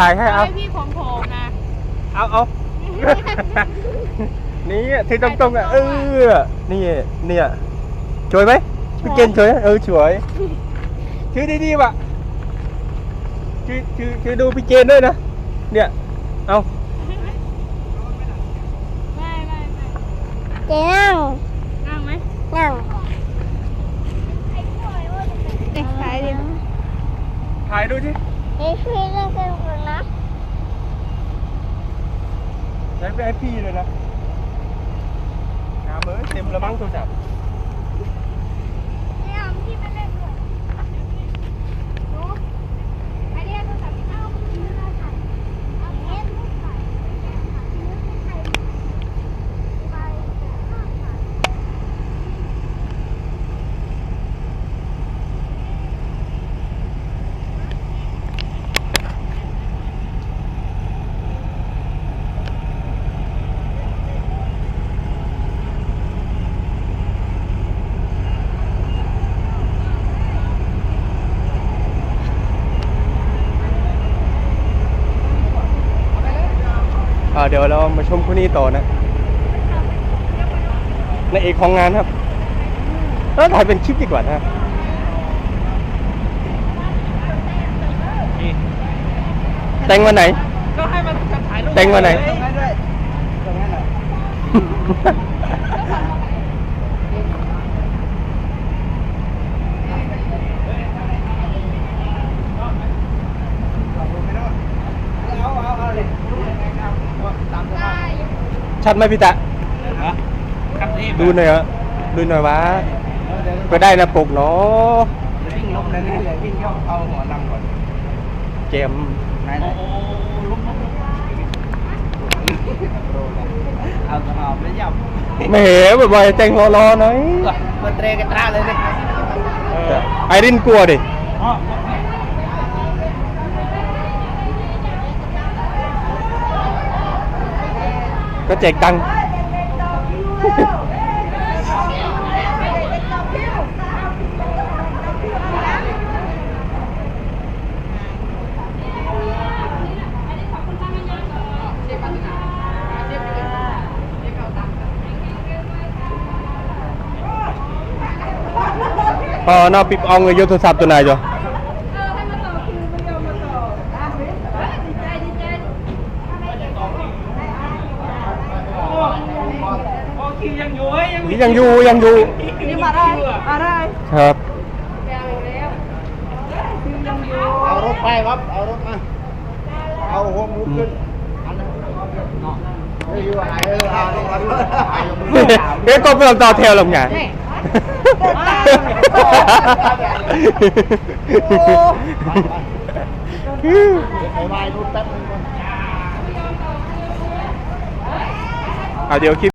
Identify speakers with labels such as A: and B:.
A: ถ่ายให้เอา
B: ให้พี่ของผมนะ
A: เอาเอานี่ถือตรงๆอะเออนี่เนี่ยสวยไหมพี่เกณฑ์สวยไหมเออสวยชื่อดีๆว่ะชื่อชื่อชื่อดูพี่เกณฑ์ด้วยนะเนี่ยเอา
B: ไม่ไม่ไม่
C: เจ๊นั่ง
B: นั่งไหม
C: นั่ง
B: เด็กสายดิ
A: ถ่ายดูสิ
C: เฮ้ยพี่เล่นกันก่อน นะ
A: ถ่ายไปให้พี่เลยนะงามเอ้ยเต็มแล้วมั้งโทรศัพท์
C: ไม่เอาพี่ไม่เล่นด้วยหนูไปเรียนโทรศัพท์เอาพี่ไม่ได้ถ่ายเอาเล่นไม่ถ่ายไม่ได้ถ่ายพี่ไม่ถ่ายไปถ่าย
A: อ่าเดี๋ยวเรามาชมคู่นี้ต่อนะในเอกของงานครับเออถ่ายเป็นคลิปดีกว่านะแต่งวันไหน
D: ก็ให้มันถ่ายรูป
A: แต่งวันไหน
D: ตรงนั้นด้วยตรงนั้นเหรอเอาเอาเอาเลยตามสภาพ
A: ชัดไหมพี่ตะ
D: ครับนี่
A: ดูหน่อยฮะดูหน่อยวะก็ได้นะปกเนาะ
D: วิ่งลบเลยนี่เลยวิ่งเข้าเอาหัวลังก่อน
A: เกม
D: ไหนไหนลุกลุกลุกเอาตัวเอาไม่ยับ
A: ไม่เห็นบ่อยๆแต่งรอๆหน่อย
D: เปิดเตรกันตราเลยดิ
A: ไอรินกลัวดิ
D: อ๋อ
A: ก็แจกตังค์พอนอปิบเอาเงินยกโทรศัพท์ตัวไหนายจ้ะ
D: โอเคยังอยู่เว้ยยังมี
A: ยังอยู่ยังอยู่
D: นี่มาได้มาได้
A: ครับ
D: เอารถไปครับ เอารถมา เอาหัวหมูขึ้นอันนั้นเนาะไม่อยู่ไหนเออเอาเอาเอา
A: เอ๊ะก็ไม่ต้องต่อแถวหรอกไง
D: ไปไหว้นู่นแป๊บนึงก่อน
A: เอาเดี๋ยวคลิป